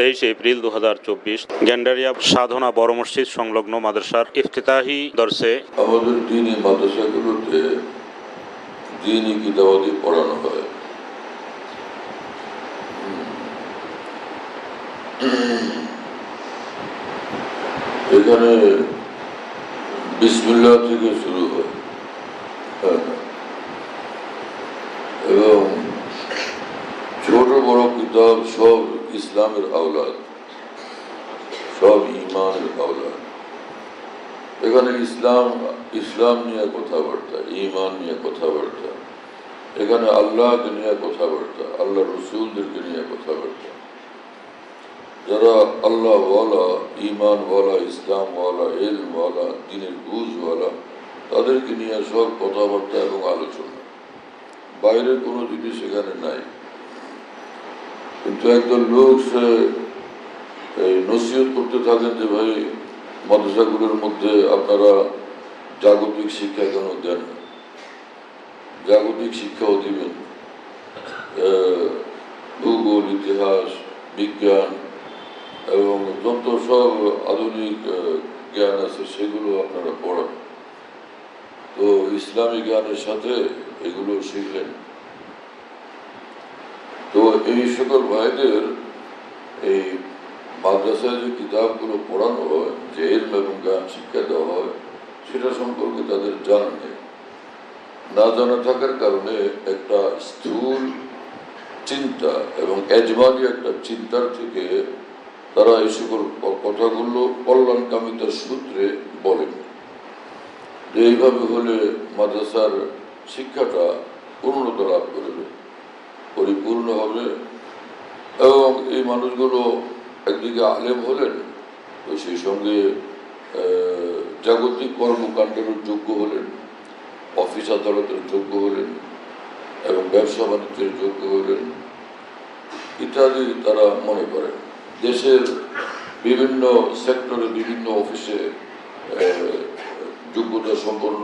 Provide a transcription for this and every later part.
তেইশে এপ্রিল দু হাজার চব্বিশ গ্যান্ডারিয়া সাধনা বড় মসজিদ সংলগ্ন মাদ্রাসার ইফতিতাহি দর্শে আমাদের মাদ্রাসাগুলোতে দিনই পড়ানো হয়। এখানে বিসমিল্লাহ থেকে শুরু হয়। হ্যাঁ। এবং ছোট বড় কিতাব সব ইসলামের আওলাদ সব ইমানের আওলাদ এখানে ইসলাম ইসলাম নিয়ে কথাবার্তা ইমান নিয়ে কথাবার্তা এখানে আল্লাহকে নিয়ে কথাবার্তা আল্লাহ রসুলদেরকে নিয়ে কথাবার্তা যারা আল্লাহ ওয়ালা ইমান ওয়ালা ইসলাম ওয়ালা এলম ওয়ালা দিনের বুঝ ওয়ালা তাদেরকে নিয়ে সব কথাবার্তা এবং আলোচনা বাইরের কোনো জিনিস এখানে নাই কিন্তু একদল লোক, সে নসিহত করতে থাকেন যে, ভাই, মাদ্রাসাগুলোর মধ্যে আপনারা জাগতিক শিক্ষা কেন দেন? জাগতিক শিক্ষাও দিবেন। ভূগোল, ইতিহাস, বিজ্ঞান এবং যত সব আধুনিক জ্ঞান আছে, সেগুলো আপনারা পড়ান। তো ইসলামী জ্ঞানের সাথে এগুলো শিখলেন। তো এই সকল ভাইদের এই মাদ্রাসায় যে কিতাবগুলো পড়ানো হয় যে এলম এবং জ্ঞান শিক্ষা দেওয়া হয়, সেটা সম্পর্কে তাদের জানা নেই। না জানা থাকার কারণে একটা স্থূল চিন্তা এবং এজমানি একটা চিন্তার থেকে তারা এই সকল কথাগুলো কল্যাণকামিতার সূত্রে বলেন। যে এইভাবে হলে মাদ্রাসার শিক্ষাটা পূর্ণতা লাভ করবে। পরিপূর্ণ হবে এবং এই মানুষগুলো একদিকে আলেম হলেন, তো সেই সঙ্গে জাগতিক কর্মকাণ্ডেরও যোগ্য হলেন, অফিস আদালতের যোগ্য হলেন এবং ব্যবসা বাণিজ্যের যোগ্য হলেন, ইত্যাদি তারা মনে করেন। দেশের বিভিন্ন সেক্টরে বিভিন্ন অফিসে যোগ্যতা সম্পন্ন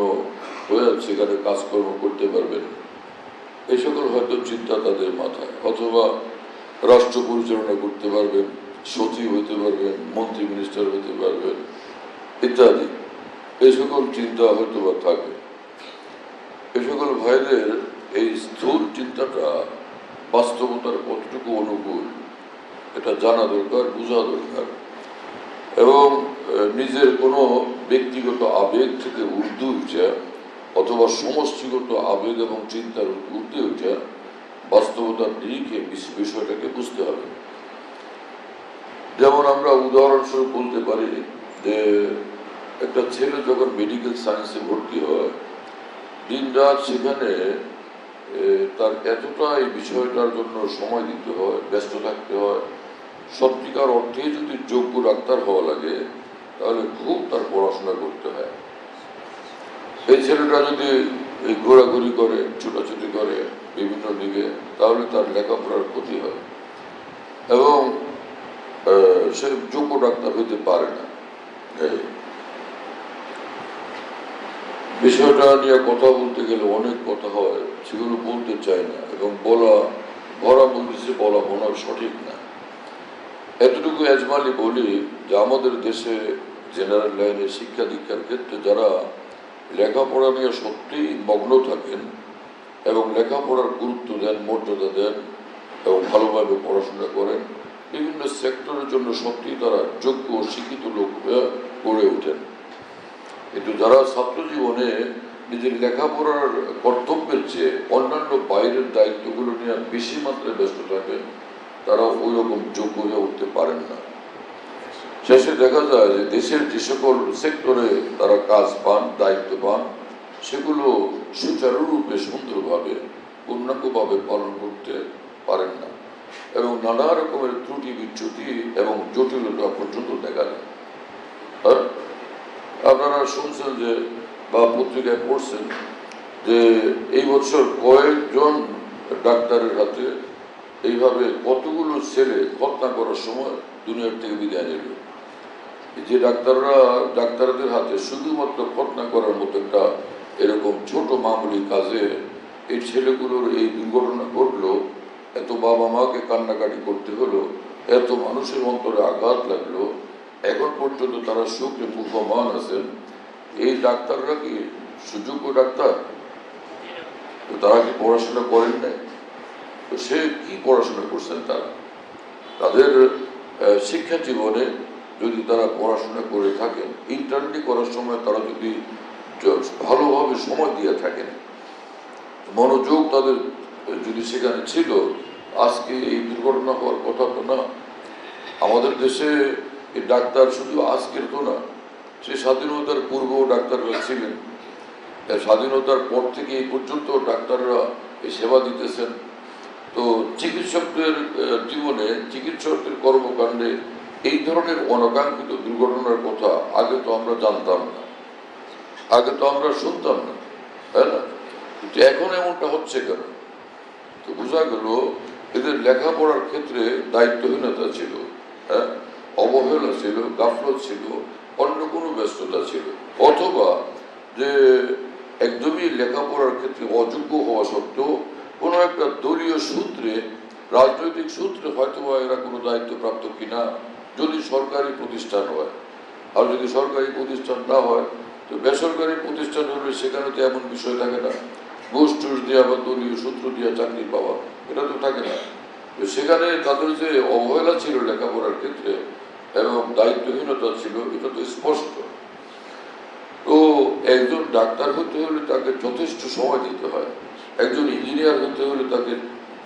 হয়ে সেখানে কাজকর্ম করতে পারবেন। এই সকল হয়তো চিন্তা তাদের মাথায়, অথবা রাষ্ট্র পরিচালনা করতে পারবেন, সচিব হতে পারবেন, মন্ত্রী মিনিস্টার হতে পারবেন, ইত্যাদি। এই সকল চিন্তা হয়তো বা থাকে। এই সকল ভাইদের এই স্থূল চিন্তাটা বাস্তবতার কতটুকু অনুকূল, এটা জানা দরকার, বোঝা দরকার। এবং নিজের কোনো ব্যক্তিগত আবেগ থেকে ঊর্ধ্বে উঠে অথবা সমষ্টিগত আবেগ এবং চিন্তার ঊর্ধ্বে উঠে বাস্তবতার দিকে বিষয়টাকে বুঝতে হবে। যেমন আমরা উদাহরণস্বরূপ বলতে পারি যে একটা ছেলে যখন মেডিকেল সায়েন্সে ভর্তি হয় দিন রাত সেখানে তার এতটা এই বিষয়টার জন্য সময় দিতে হয়, ব্যস্ত থাকতে হয়। সত্যিকার অর্থে যদি যোগ্য ডাক্তার হওয়া লাগে, তাহলে খুব তার পড়াশোনা করতে হয়। এই ছেলেটা যদি ঘোরাঘুরি করে, ছুটাছুটি করে বিভিন্ন দিকে, তাহলে তার লেখাপড়ার ক্ষতি হয়। এবং সে যোগ্য ডাক্তার হইতে পারে না। বিষয়টা নিয়ে কথা বলতে গেলে অনেক কথা হয়, সেগুলো বলতে চাই না। এবং বলা ভরা বলতেছে, বলা মনে সঠিক না। এতটুকু এজমালি বলি যে আমাদের দেশে জেনারেল লাইনে শিক্ষা দীক্ষার ক্ষেত্রে যারা লেখাপড়া নিয়ে সত্যিই মগ্ন থাকেন এবং লেখাপড়ার গুরুত্ব দেন, মর্যাদা দেন এবং ভালোভাবে পড়াশোনা করেন। বিভিন্ন সেক্টরের জন্য সত্যিই তারা যোগ্য শিক্ষিত লোক গড়ে ওঠেন। কিন্তু যারা ছাত্র জীবনে নিজের লেখাপড়ার কর্তব্যের চেয়ে অন্যান্য বাইরের দায়িত্বগুলো নিয়ে বেশি মাত্রায় ব্যস্ত থাকেন তারা ওই রকম যোগ্য হয়ে উঠতে পারেন না। শেষে দেখা যায় যে দেশের যে সকল সেক্টরে তারা কাজ পান, দায়িত্ব পান, সেগুলো সুচারুরূপে, সুন্দরভাবে, পূর্ণাঙ্গভাবে পালন করতে পারেন না। এবং নানা রকমের ত্রুটি বিচ্যুতি এবং জটিলতা পর্যন্ত দেখা যায়। আর আপনারা শুনছেন যে বা পত্রিকায় পড়ছেন যে এই বছর কয়েকজন ডাক্তারের হাতে এইভাবে কতগুলো ছেলে হত্যা করার সময় দুনিয়ার থেকে বিদায় নিল। যে ডাক্তাররা ডাক্তারদের হাতে শুধুমাত্র খতনা করার মতো একটা এরকম ছোট মামুলি কাজে এই ছেলেগুলোর এই দুর্ঘটনা ঘটলো, এত বাবা মাকে কান্নাকাটি করতে হলো, এত মানুষের অন্তরে আঘাত লাগল, এখন পর্যন্ত তারা সুখে মুখমান আছেন। এই ডাক্তাররা কি সুযোগ্য ডাক্তার? তারা কি পড়াশোনা করেন নাই? তো সে কি পড়াশোনা করছেন তারা? তাদের শিক্ষা জীবনে যদি তারা পড়াশোনা করে থাকেন ইন্টারনেটে করার সময় তারা যদি ভালোভাবে সময় দিয়ে থাকেন, মনোযোগ তাদের যদি সেখানে ছিল, আজকে এই দুর্ঘটনা হওয়ার কথা তো না। আমাদের দেশে এই ডাক্তার শুধু আজকের তো না, সে স্বাধীনতার পূর্বেও ডাক্তাররা ছিলেন। স্বাধীনতার পর থেকে এই পর্যন্ত ডাক্তাররা এই সেবা দিতেছেন। তো চিকিৎসকদের জীবনে চিকিৎসকদের কর্মকাণ্ডে এই ধরনের অনাকাঙ্ক্ষিত দুর্ঘটনার কথা আগে তো আমরা জানতাম না। আগে তো আমরা শুনতাম না, তাই না? কিন্তু এখন এমনটা হচ্ছে কেন? তো বোঝা গেল এদের লেখাপড়ার ক্ষেত্রে দায়িত্বহীনতা ছিল হ্যাঁ? অবহেলা ছিল, গাফলত ছিল, অন্য কোনো ব্যস্ততা ছিল। অথবা যে একদমই লেখাপড়ার ক্ষেত্রে অযোগ্য হওয়া সত্ত্বেও কোনো একটা দলীয় সূত্রে, রাজনৈতিক সূত্রে হয়তো এরা কোনো দায়িত্বপ্রাপ্ত কিনা যদি সরকারি প্রতিষ্ঠান হয়, আর যদি সরকারি প্রতিষ্ঠান না হয়, তো বেসরকারি প্রতিষ্ঠান হলে সেখানে তো এমন বিষয় থাকে না। ঘুষ টুস দেওয়া বা দলীয় সূত্র দিয়ে চাকরি পাওয়া, এটা তো থাকে না। তো সেখানে তাদের যে অবহেলা ছিল লেখাপড়ার ক্ষেত্রে এবং দায়িত্বহীনতা ছিল, এটা তো স্পষ্ট। তো একজন ডাক্তার হতে হলে তাকে যথেষ্ট সময় দিতে হয়, একজন ইঞ্জিনিয়ার হতে হলে তাকে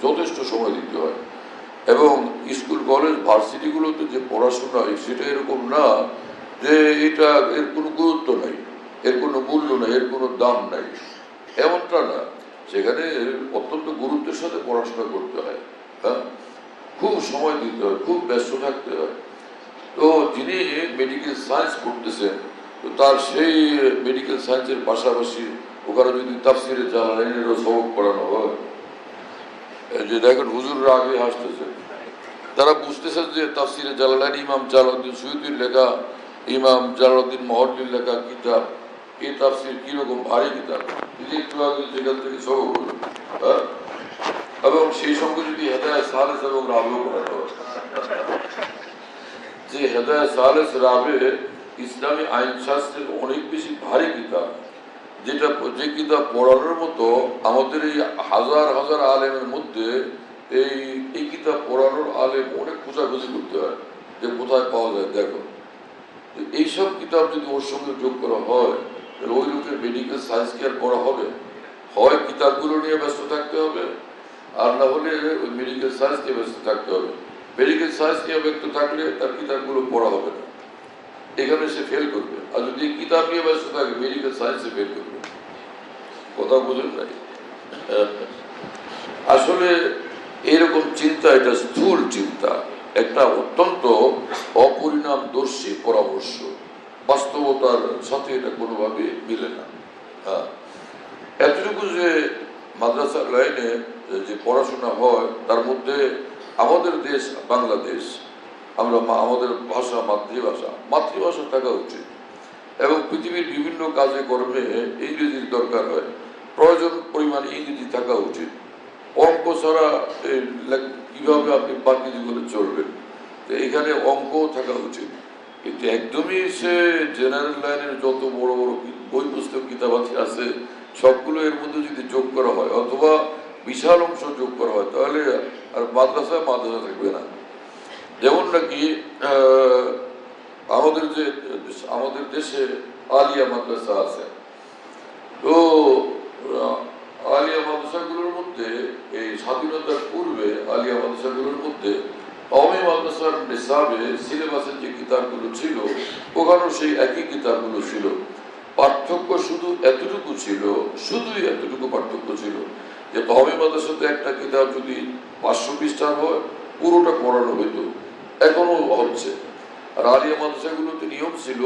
যথেষ্ট সময় দিতে হয়। এবং স্কুল, কলেজ, ভার্সিটিগুলোতে যে পড়াশোনা হয় সেটা এরকম না যে এটা এর কোনো গুরুত্ব নাই, এর কোনো মূল্য নাই, এর কোনো দাম নাই। এমনটা না। সেখানে অত্যন্ত গুরুত্বের সাথে পড়াশোনা করতে হয় হ্যাঁ? খুব সময় দিতে হয়, খুব ব্যস্ত থাকতে হয়। তো যিনি মেডিকেল সায়েন্স পড়তেছেন, তো তার সেই মেডিকেল সায়েন্সের পাশাপাশি ওখানে যদি তাফসিরে জালালাইনেরও সবক পড়ানো হয়। যে দেখেন হুজুররা আগে হাসতেছে। তারা বুঝতেছেন যে তাফসিরে জালালাইন ইমাম জালাউদ্দিন সৈয়দির লেখা, ইমাম জালাউদ্দিন মহল্লির লেখা কিতাব এই তাফসির কীরকম ভারী কিতাব? যদি একটু আগে যেখান থেকে হলো হ্যাঁ? এবং সেই সঙ্গে যদি হেদায় সালেস এবং পড়ানো হয়। যে হেদায় সালেস রাবে ইসলামী আইন শাস্ত্রের অনেক বেশি ভারী কিতাব। যেটা যে কিতাব পড়ানোর মতো আমাদের এই হাজার হাজার আলেমের মধ্যে এই এই কিতাব পড়ানোর আলেম অনেক খোঁজাখুঁজি করতে হয় যে কোথায় পাওয়া যায়, দেখো। এইসব কিতাব যদি ওর সঙ্গে যোগ করা হয়, তাহলে ওই লোকের মেডিকেল সায়েন্স কেয়ার করা হবে। হয় কিতাবগুলো নিয়ে ব্যস্ত থাকতে হবে, আর না হলে ওই মেডিকেল সায়েন্স নিয়ে ব্যস্ত থাকতে হবে। মেডিকেল সায়েন্স নিয়ে ব্যস্ত থাকলে তার কিতাবগুলো পড়া হবে না। এখানে সে ফেল করবে। আর যদি কিতাব নিয়ে ব্যস্ত থাকে মেডিকেল সায়েন্সে ফেল করবে। কথা বুঝলেন নাই? আসলে এরকম চিন্তা, এটা স্থূল চিন্তা, একটা অত্যন্ত অপরিণামদর্শী পরামর্শ। বাস্তবতার সাথে এটা কোনোভাবে মিলে না। হ্যাঁ। এতটুকু যে মাদ্রাসার লাইনে যে পড়াশোনা হয়, তার মধ্যে আমাদের দেশ, বাংলাদেশ, আমরা আমাদের ভাষা, মাতৃভাষা মাতৃভাষা থাকা উচিত। এবং পৃথিবীর বিভিন্ন কাজে কর্মে ইংরেজির দরকার হয়। প্রয়োজন পরিমাণে ইংরেজি থাকা উচিত। অঙ্ক ছাড়া কীভাবে আপনি বাকি জীবনে চলবেন? তো এখানে অঙ্ক থাকা উচিত। কিন্তু একদমই সে জেনারেল লাইনের যত বড় বড় বই পুস্তক কিতাবাতি আছে সবগুলো এর মধ্যে যদি যোগ করা হয়, অথবা বিশাল অংশ যোগ করা হয়, তাহলে আর মাদ্রাসা মাদ্রাসা থাকবে না। যেমন নাকি আমাদের যে, আমাদের দেশে আলিয়া মাদ্রাসা আছে। তো আলিয়া মাদ্রাসাগুলোর মধ্যে, এই স্বাধীনতার পূর্বে আলিয়া মাদ্রাসাগুলোর মধ্যে কওমি মাদ্রাসার নিসাবে সিলেবাসের যে কিতাবগুলো ছিল, ওখানেও সেই একই কিতাবগুলো ছিল। পার্থক্য শুধু এতটুকু ছিল, শুধুই এতটুকু পার্থক্য ছিল যে কওমি মাদ্রাসাতে একটা কিতাব যদি পাঁচশো পৃষ্ঠার হয়, পুরোটা পড়ানো হইতো। এখনও হচ্ছে। আর আলিয়া মাদ্রাসাগুলোতে নিয়ম ছিল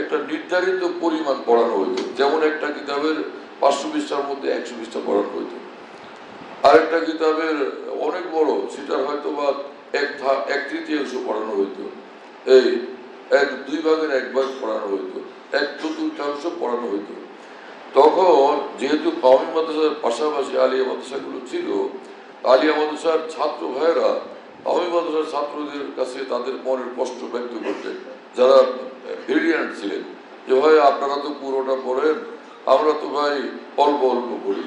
একটা নির্ধারিত পরিমাণ পড়ানো হইতো। যেমন একটা কিতাবের পাঁচশো পৃষ্ঠার মধ্যে একশো পৃষ্ঠা পড়ানো হইতো আরেকটা কিতাবের অনেক বড়, সেটার হয়তো বা এক এক তৃতীয়াংশ পড়ানো হইতো। এই এক, দুই ভাগের এক ভাগ পড়ানো হইতো। এক চতুর্থাংশ পড়ানো হইতো। তখন যেহেতু কওমি মাদ্রাসার পাশাপাশি আলিয়া মাদ্রাসাগুলো ছিল, আলিয়া মাদ্রাসার ছাত্র ভাইয়েরা আমি মাদ্রাসার ছাত্রদের কাছে তাদের মনের কষ্ট ব্যক্ত করতেন। যারা ব্রিলিয়ান্ট ছিলেন, যে ভাই আপনারা তো পুরোটা পড়েন আমরা তো ভাই অল্প অল্প করি।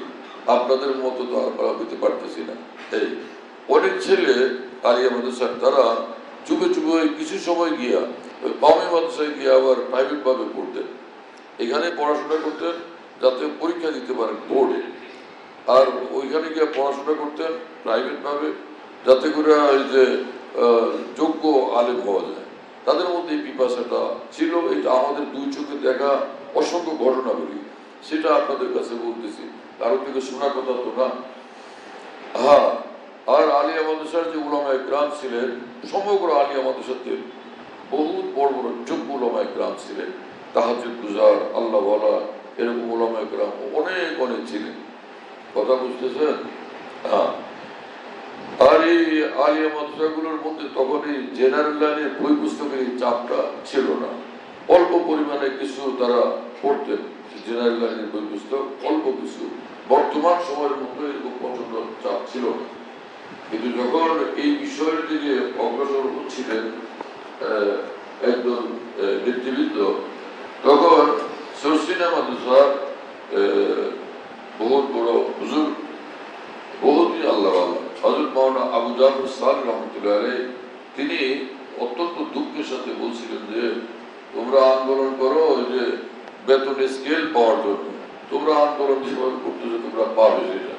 আপনাদের মতো তো আমরা হইতে পারতেছি না। এই অনেক ছেলে আলিয়া মাদ্রাসার, তারা চুপে চুপে কিছু সময় গিয়া ওই কমে মাদ্রাসায় গিয়ে আবার প্রাইভেটভাবে পড়তেন। এখানে পড়াশোনা করতেন, যাতে পরীক্ষা দিতে পারেন বোর্ডে আর ওইখানে গিয়ে পড়াশোনা করতেন প্রাইভেটভাবে যাতে করে ওই যে যোগ্য আলেম হওয়া যায়। তাদের মধ্যে এই পিপাসাটা ছিল। এটা আমাদের দুই চোখে দেখা অসংখ্য ঘটনাগুলি সেটা আপনাদের কাছে বলতেছি। কারও থেকে শোনা কথা তো না। হ্যাঁ আর আলিয়া মাদ্রাসার যে উলামা গ্রাম ছিলেন, সমগ্র আলিয়া মাদ্রাসাতে বহুত বড় বড় যোগ্য উলামা গ্রাম ছিলেন। তাহাজুদ গুজার আল্লাহ এরকম উলামা গ্রাম অনেক অনেক ছিলেন। কথা বুঝতেছেন? হ্যাঁ। আর এই আলিয়া মাদ্রাসাগুলোর মধ্যে তখন এই জেনারেল লাইনের বই পুস্তকের চাপটা ছিল না। অল্প পরিমাণে কিছু তারা পড়তেন জেনারেল লাইনের বই পুস্তক অল্প কিছু। বর্তমান সময়ের মতো এরকম প্রচণ্ড চাপ ছিল না। কিন্তু যখন এই বিষয়ের দিকে অগ্রসর হচ্ছিলেন একজন নেতৃবৃন্দ তখন সরসিনা মাদ্রাসার আহ, বহুত বড় হুজুর বহুতই আল্লাহ হজরত মাওলানা আবু সাল রহমতুল্লাহ তিনি অত্যন্ত দুঃখের সাথে বলছিলেন যে তোমরা আন্দোলন করো যে বেতন স্কেল পাওয়ার জন্য। তোমরা আন্দোলন যেভাবে করতেছো, তোমরা পাবে সেটা।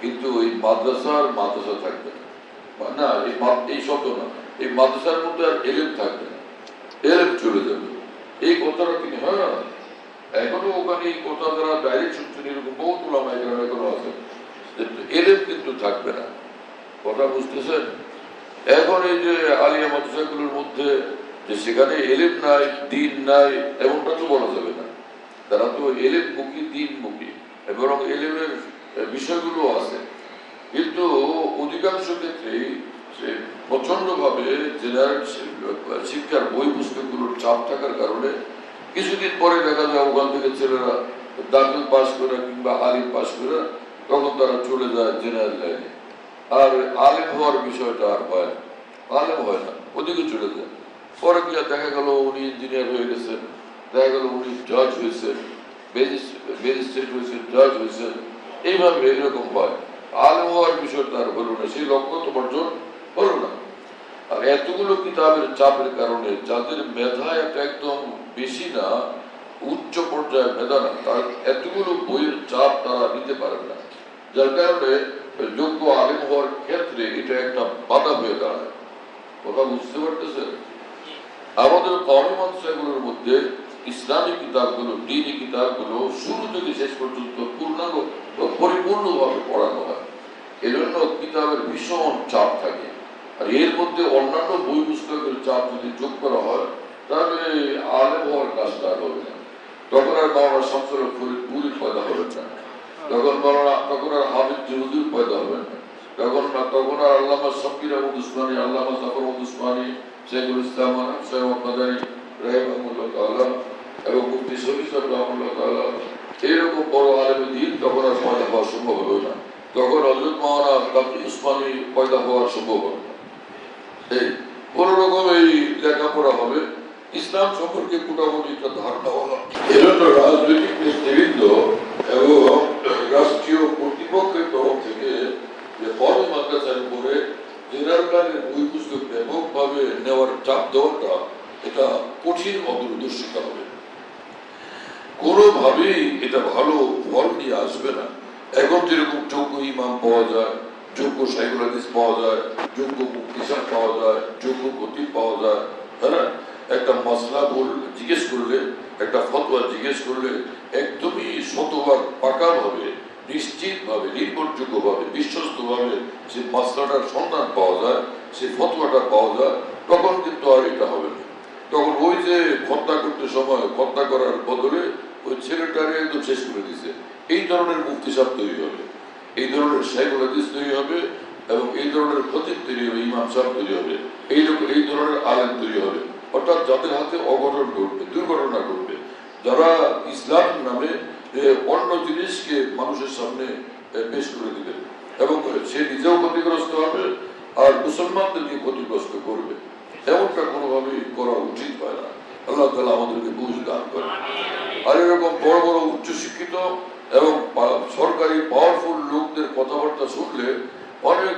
কিন্তু ওই মাদ্রাসার মাদ্রাসা থাকবে না। এই এই শব্দ না। এই মাদ্রাসার মধ্যে আর এলেম থাকবে না। এলেম চলে যাবে। এই কথাটা তিনি হ্যাঁ। এখনও ওখানে এই কথা যারা ডাইরেক্ট শুনছেন, এরকম বহুত ওলামা এখানে এখনও আছে এলেম কিন্তু থাকবে না। কথা বুঝতেছেন? এখন এই যে আলিয়া মাদ্রাসাগুলোর মধ্যে যে সেখানে এলেম নাই, দিন নাই, এমনটা তো বলা যাবে না। তারা তো এলেম মুখী, দিন মুখী, এবং এলেমের বিষয়গুলো আছে। কিন্তু অধিকাংশ ক্ষেত্রেই সে প্রচন্ডভাবে জেনারেল শিক্ষার বই পুস্তকগুলোর চাপ থাকার কারণে কিছুদিন পরে দেখা যায় ওখান থেকে ছেলেরা দাখিল পাশ করে কিংবা আলিম পাশ করে তখন তারা চলে যায় জেনারেল লাইনে। আর আলিম হওয়ার বিষয়টা আর হয় না। আলিম হয় না, ওদিকে চলে যায়। পরে গিয়ে দেখা গেল উনি ইঞ্জিনিয়ার হয়ে গেছেন দেখা গেল উনি জজ হয়েছেন ম্যাজিস্ট্রেট হয়েছেন জজ হয়েছেন এইভাবে এরকম হয়। আলিম হওয়ার বিষয়টা আর হলো না, সেই লক্ষ্য তো অর্জন হলো না। আর এতগুলো কিতাবের চাপের কারণে যাদের মেধা একটা একদম বেশি না, উচ্চ পর্যায়ে মেধা না, তার এতগুলো বইয়ের চাপ তারা নিতে পারে না। যার কারণে যোগ্য আলিম হওয়ার ক্ষেত্রে এটা একটা বাধা হয়ে দাঁড়ায়। কথা বুঝতে পারতেছেন? আমাদের মাদ্রাসাগুলোর মধ্যে ইসলামী কিতাবগুলো, দিনী কিতাবগুলো শুরু থেকে শেষ পর্যন্ত পূর্ণাঙ্গ পরিপূর্ণভাবে পড়ানো হয়। এজন্য কিতাবের ভীষণ চাপ থাকে। আর এর মধ্যে অন্যান্য বই পুস্তকের চাপ যদি যোগ করা হয়, তাহলে আলেম হওয়ার কাজটা আর হবে না। তখন আর মাওলানা শামসুল ফরিদ পুরী পয়দা হবে না। তখন মাওলানা, তখন আর হাবিব জহুদুর পয়দা হবে না। তখন তখন আর আল্লামা শব্বির আহমদ উসমানী আল্লামা জাফর আহমদ উসমানী না। এই লেখাপড়া হবে, ইসলাম সম্পর্কে মোটামুটি ধারণা রাজনৈতিক এবং রাষ্ট্রীয় কর্তৃপক্ষের তরফ থেকে যে কর্ম মাদ্রাসার উপরে জেনারেলের বই পুস্তক ব্যাপকভাবে নেওয়ার চাপ দেওয়াটা এটা কঠিন অদূরদর্শিতা হবে। কোনোভাবেই এটা ভালো ফল নিয়ে আসবে না। এখন যেরকম যোগ্য ইমাম পাওয়া যায়, যোগ্য সাইকুল হাদিস পাওয়া যায়, যোগ্য পাওয়া যায়, যোগ্য গতি পাওয়া যায় হ্যাঁ? একটা মশলা বল জিজ্ঞেস করলে, একটা ফতোয়া জিজ্ঞেস করলে একদমই শতভাগ পাকাভাবে নিশ্চিতভাবে, নির্ভরযোগ্যভাবে, বিশ্বস্তভাবে সেই মশলাটার সন্ধান পাওয়া যায় সেই ফতোয়াটা পাওয়া যায়, তখন কিন্তু আর এটা হবে না। তখন ওই যে হত্যা করতে সময় হত্যা করার বদলে ওই ছেলেটারে একদম শেষ করে দিছে। এই ধরনের মুক্তি সাপ তৈরি হবে, এই ধরনের হাদিস তৈরি হবে এবং এই ধরনের খতিব তৈরি হবে, ইমাম সাহেব তৈরি হবে, এই এই ধরনের আলেম তৈরি হবে। অর্থাৎ যাদের হাতে অঘটন ঘটবে, দুর্ঘটনা ঘটবে, যারা ইসলাম নামে অন্য জিনিসকে মানুষের সামনে পেশ করে দিবে। এবং সে নিজেও ক্ষতিগ্রস্ত হবে আর মুসলমানদেরকে ক্ষতিগ্রস্ত করবে। এমনটা কোনোভাবেই করা উচিত হয় না। আল্লাহ তালা আমাদেরকে বুঝ দান করে। আর এরকম বড় বড় উচ্চশিক্ষিত এবং সরকারি পাওয়ারফুল লোকদের কথাবার্তা শুনলে অনেক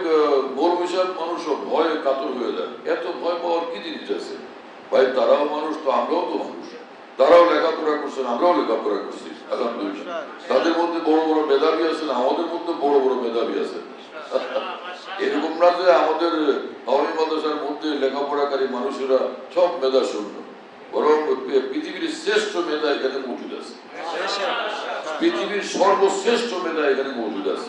মৌলবিশাল মানুষও ভয়ে কাতর হয়ে যায়। এত ভয় পাওয়ার কি জিনিস আছে? ভাই, তারাও মানুষ তো আমরাও তো মানুষ। তারাও লেখাপড়া করছেন, আমরাও লেখাপড়া করছি। আলহামদুলিল্লাহ। তাদের মধ্যে বড় বড় মেধাবী আছেন, আমাদের মধ্যে বড় বড় মেধাবী আছেন। এরকম না যে আমাদের হাওড়ি মাদ্রাসার মধ্যে লেখাপড়াকারী মানুষেরা সব মেধা শূন্য বরং পৃথিবীর শ্রেষ্ঠ মেধা এখানে মজুদ আছে। পৃথিবীর সর্বশ্রেষ্ঠ মেধা এখানে মজুদ আছে।